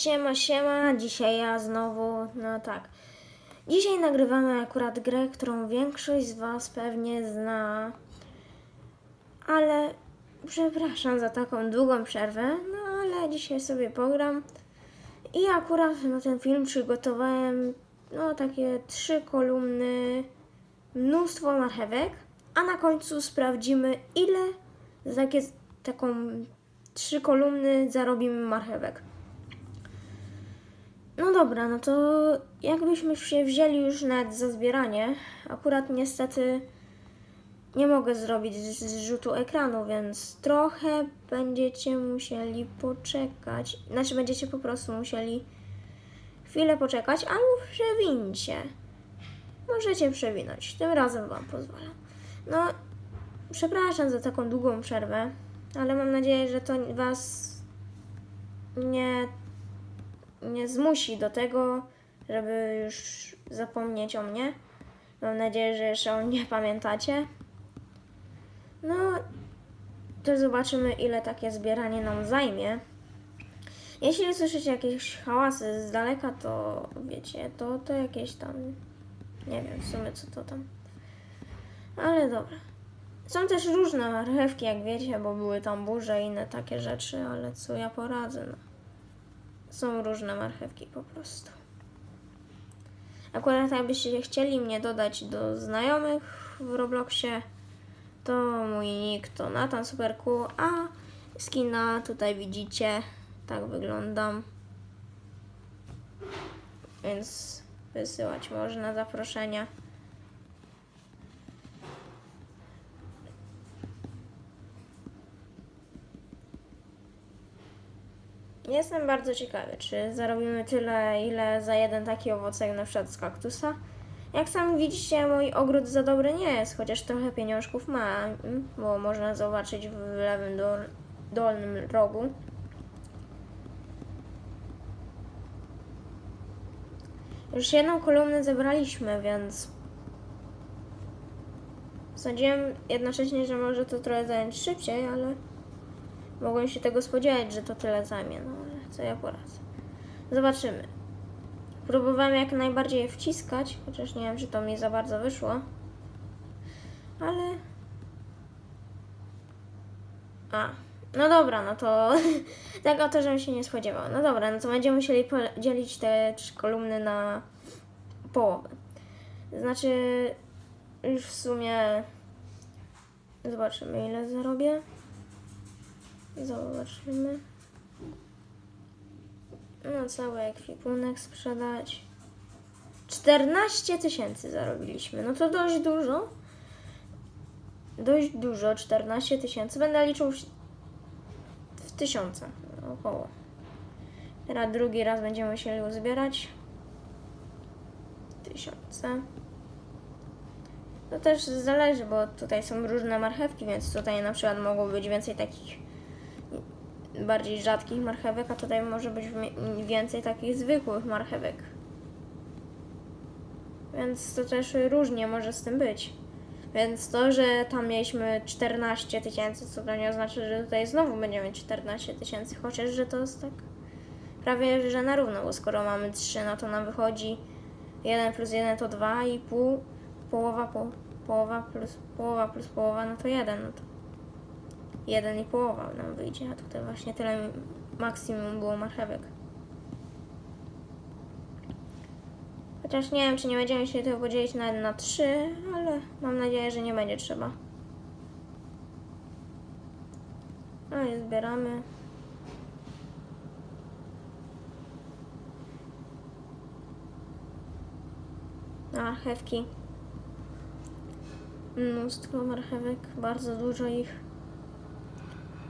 Siema, siema, dzisiaj ja znowu, no tak. Dzisiaj nagrywamy akurat grę, którą większość z Was pewnie zna, ale przepraszam za taką długą przerwę, no ale dzisiaj sobie pogram. I akurat na ten film przygotowałem, no takie trzy kolumny, mnóstwo marchewek, a na końcu sprawdzimy, ile za takie, taką trzy kolumny zarobimy marchewek. No dobra, no to jakbyśmy się wzięli już nawet za zbieranie, akurat niestety nie mogę zrobić zrzutu ekranu, więc trochę będziecie musieli poczekać. Znaczy będziecie po prostu musieli chwilę poczekać, albo przewincie. Możecie przewinąć, tym razem Wam pozwalam. No, przepraszam za taką długą przerwę, ale mam nadzieję, że to Was nie nie zmusi do tego, żeby już zapomnieć o mnie. Mam nadzieję, że jeszcze o mnie pamiętacie. No, to zobaczymy, ile takie zbieranie nam zajmie. Jeśli słyszycie jakieś hałasy z daleka, to wiecie, to, to jakieś tam. Nie wiem w sumie co to tam. Ale dobra. Są też różne marchewki, jak wiecie, bo były tam burze i inne takie rzeczy, ale co ja poradzę, no. Są różne marchewki po prostu. Akurat jakbyście chcieli mnie dodać do znajomych w Robloxie, to mój nick to Nathan Super Cool, a skina tutaj widzicie, tak wyglądam. Więc wysyłać można zaproszenia. Jestem bardzo ciekawy, czy zarobimy tyle, ile za jeden taki owocek na przykład z kaktusa. Jak sami widzicie, mój ogród za dobry nie jest, chociaż trochę pieniążków ma, bo można zobaczyć w lewym dol, dolnym rogu. Już jedną kolumnę zebraliśmy, więc sądziłem jednocześnie, że może to trochę zająć szybciej, ale mogłem się tego spodziewać, że to tyle zajmie, no ale co ja poradzę. Zobaczymy. Próbowałem jak najbardziej je wciskać, chociaż nie wiem, czy to mi za bardzo wyszło. Ale... A, no dobra, no to tego to, żebym się nie spodziewał. No dobra, no to będziemy musieli podzielić te trzy kolumny na połowę. Znaczy, już w sumie zobaczymy ile zarobię. Zobaczymy. No, cały ekwipunek sprzedać. 14 tysięcy zarobiliśmy. No to dość dużo. Dość dużo, 14 tysięcy. Będę liczył w, tysiące około. Teraz drugi raz będziemy musieli uzbierać. Tysiące. To też zależy, bo tutaj są różne marchewki, więc tutaj na przykład mogło być więcej takich bardziej rzadkich marchewek, a tutaj może być więcej takich zwykłych marchewek. Więc to też różnie może z tym być. Więc to, że tam mieliśmy 14 tysięcy, co to nie oznacza, że tutaj znowu będziemy mieć 14 tysięcy, chociaż, że to jest tak prawie, że na równo, bo skoro mamy 3, no to nam wychodzi 1 plus 1 to 2,5, połowa, po, połowa plus połowa plus połowa, no to 1, no to jeden i połowa nam wyjdzie, a tutaj właśnie tyle maksimum było marchewek. Chociaż nie wiem, czy nie będziemy się tego podzielić nawet na trzy, ale mam nadzieję, że nie będzie trzeba. No i zbieramy. Marchewki. Mnóstwo marchewek, bardzo dużo ich.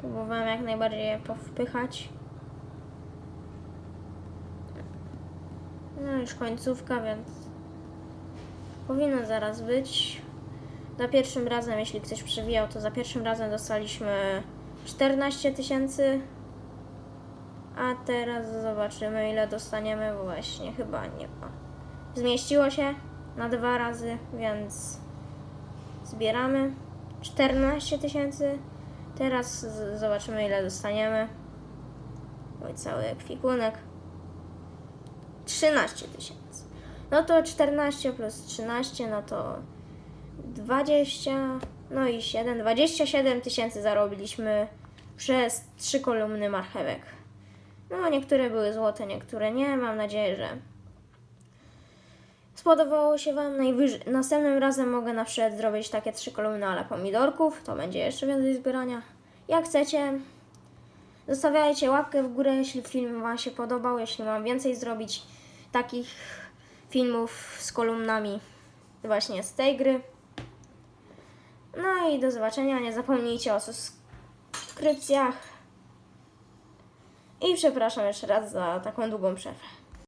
Próbowałem jak najbardziej je powpychać. No już końcówka, więc powinno zaraz być. Za pierwszym razem, jeśli ktoś przewijał, to za pierwszym razem dostaliśmy 14 tysięcy. A teraz zobaczymy ile dostaniemy, właśnie chyba nie ma. Zmieściło się na dwa razy, więc zbieramy 14 tysięcy. Teraz zobaczymy ile dostaniemy. Oj, cały ekwipunek. 13 tysięcy. No to 14 plus 13, no to 20, no i 7, 27 tysięcy zarobiliśmy przez trzy kolumny marchewek. No, niektóre były złote, niektóre nie. Mam nadzieję, że spodobało się Wam. Najwyżej, następnym razem mogę na przykład zrobić takie trzy kolumny ale pomidorków. To będzie jeszcze więcej zbierania. Jak chcecie, zostawiajcie łapkę w górę, jeśli film Wam się podobał. Jeśli mam więcej zrobić takich filmów z kolumnami właśnie z tej gry. No i do zobaczenia. Nie zapomnijcie o subskrypcjach. I przepraszam jeszcze raz za taką długą przerwę.